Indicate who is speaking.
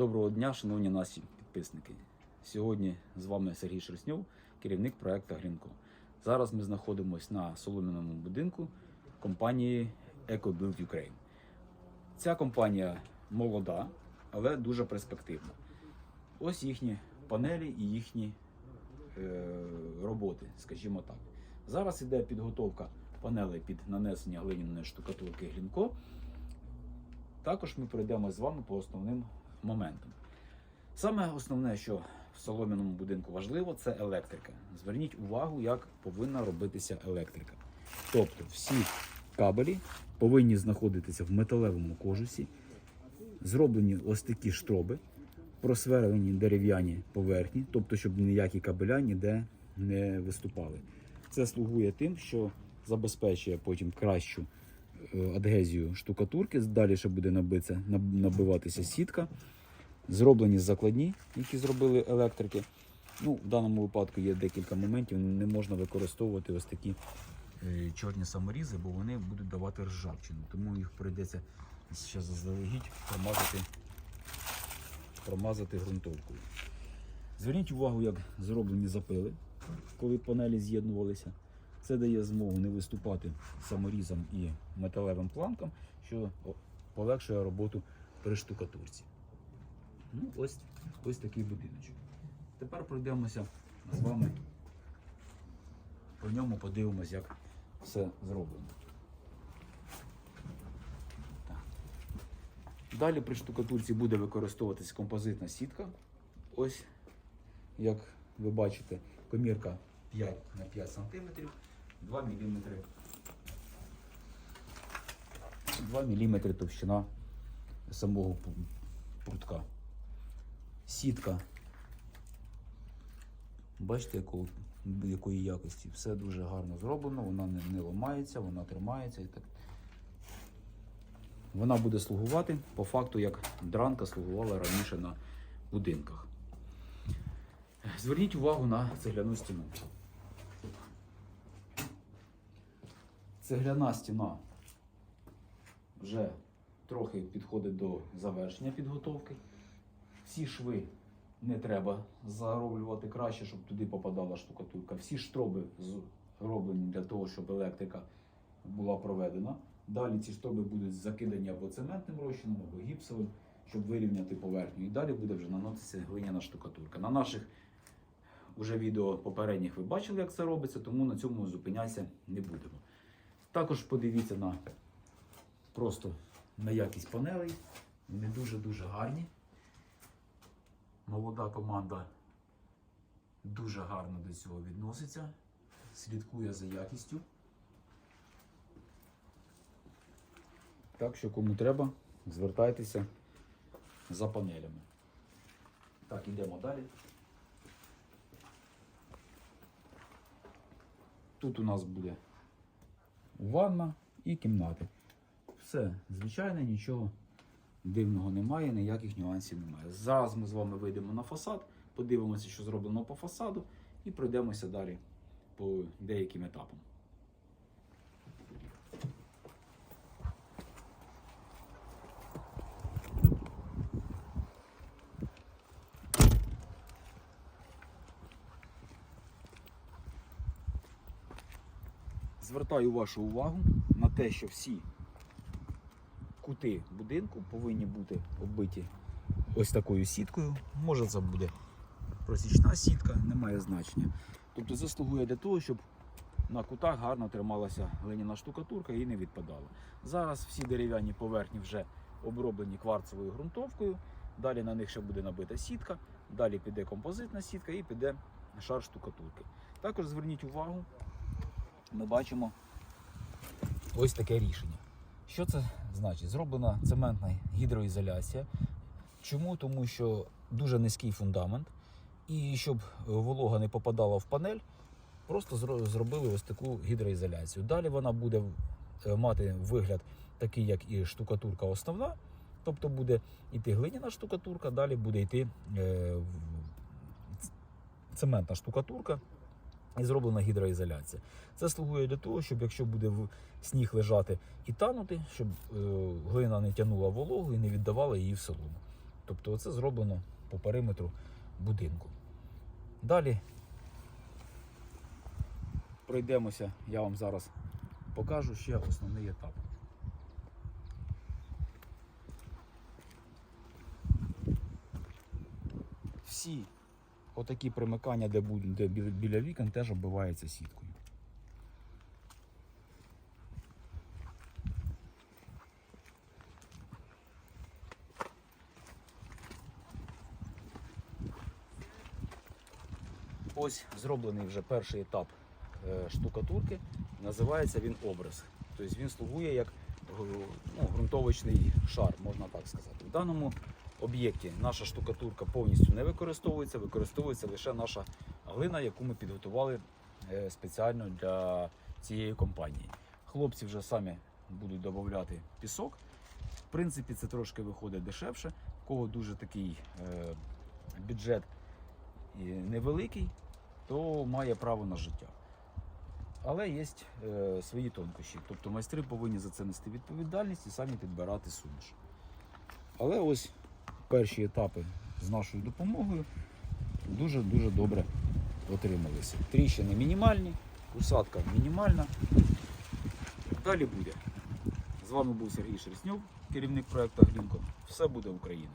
Speaker 1: Доброго дня, шановні наші підписники. Сьогодні з вами Сергій Шерстньов, керівник проекту Грінко. Зараз ми знаходимося на солом'яному будинку компанії EcoBuild Ukraine. Ця компанія молода, але дуже перспективна. Ось їхні панелі і їхні е, роботи, скажімо так. Зараз іде підготовка панелей під нанесення глиняної штукатурки Грінко. Також ми пройдемо з вами по основним моментам. Саме основне, що в солом'яному будинку важливо, це електрика. Зверніть увагу, як повинна робитися електрика. Тобто всі кабелі повинні знаходитися в металевому кожусі, зроблені ось такі штроби, просверлені дерев'яні поверхні, тобто, щоб ніякі кабеля ніде не виступали. Це слугує тим, що забезпечує потім кращу адгезію штукатурки. Далі ще буде набитися, набиватися сітка. Зроблені закладні, які зробили електрики. Ну, в даному випадку є декілька моментів. Не можна використовувати ось такі е, чорні саморізи, бо вони будуть давати ржавчину. Тому їх прийдеться ще заздалегідь промазати, промазати ґрунтовкою. Зверніть увагу, як зроблені запили, коли панелі з'єднувалися. Це дає змогу не виступати саморізом і металевим планкам, що полегшує роботу при штукатурці. Ну, ось, ось такий будиночок. Тепер пройдемося з вами по ньому, подивимось, як все зроблено. Так. Далі при штукатурці буде використовуватись композитна сітка. Ось, як ви бачите, комірка 5 на 5 см, 2 мм. 2 мм товщина самого прутка. Сітка. Бачите, якого, якої якості. Все дуже гарно зроблено, вона не, не ламається, вона тримається і так. Вона буде слугувати по факту, як дранка слугувала раніше на будинках. Зверніть увагу на цегляну стіну. Цегляна стіна вже трохи підходить до завершення підготовки. Всі шви не треба зароблювати краще, щоб туди попадала штукатурка. Всі штроби зроблені для того, щоб електрика була проведена. Далі ці штроби будуть закидані або цементним розчином, або гіпсовим, щоб вирівняти поверхню. І далі буде вже наноситися глиняна штукатурка. На наших уже відео попередніх ви бачили, як це робиться, тому на цьому зупинятися не будемо. Також подивіться на просто на якість панелей. Вони дуже-дуже гарні. Молода команда дуже гарно до цього відноситься, слідкує за якістю. Так що кому треба, звертайтеся за панелями. Так, йдемо далі. Тут у нас буде ванна і кімнати. Все звичайно, нічого дивного немає, ніяких нюансів немає. Зараз ми з вами вийдемо на фасад, подивимося, що зроблено по фасаду, і пройдемося далі по деяким етапам. Звертаю вашу увагу на те, що всі кути будинку повинні бути оббиті ось такою сіткою. Може це буде просічна сітка, не має значення. Тобто заслугує для того, щоб на кутах гарно трималася глиняна штукатурка і не відпадала. Зараз всі дерев'яні поверхні вже оброблені кварцевою ґрунтовкою. Далі на них ще буде набита сітка, далі піде композитна сітка і піде шар штукатурки. Також зверніть увагу, ми бачимо ось таке рішення. Що це значить? Зроблена цементна гідроізоляція. Чому? Тому що дуже низький фундамент, і щоб волога не попадала в панель, просто зробили ось таку гідроізоляцію. Далі вона буде е, мати вигляд такий, як і штукатурка основна. Тобто буде йти глиняна штукатурка, далі буде йти е, цементна штукатурка і зроблена гідроізоляція. Це слугує для того, щоб якщо буде в сніг лежати і танути, щоб е, глина не тягнула вологу і не віддавала її в солому. Тобто це зроблено по периметру будинку. Далі пройдемося, я вам зараз покажу ще основний етап. Всі отакі примикання, де, бу- де бі- біля вікон, теж оббиваються сіткою. Ось зроблений вже перший етап е, штукатурки. Називається він образ. Тобто він слугує як е, ну, ґрунтовочний шар, можна так сказати. В даному об'єкті наша штукатурка повністю не використовується, використовується лише наша глина, яку ми підготували е, спеціально для цієї компанії. Хлопці вже самі будуть додати пісок. В принципі, це трошки виходить дешевше. У кого дуже такий е, бюджет невеликий, то має право на життя. Але є е, свої тонкощі. Тобто майстри повинні за це нести відповідальність і самі підбирати суміш. Але ось перші етапи з нашою допомогою дуже-дуже добре отрималися. Тріщини мінімальні, усадка мінімальна. Далі буде. З вами був Сергій Шерстньов, керівник проєкту Глінко. Все буде Україна.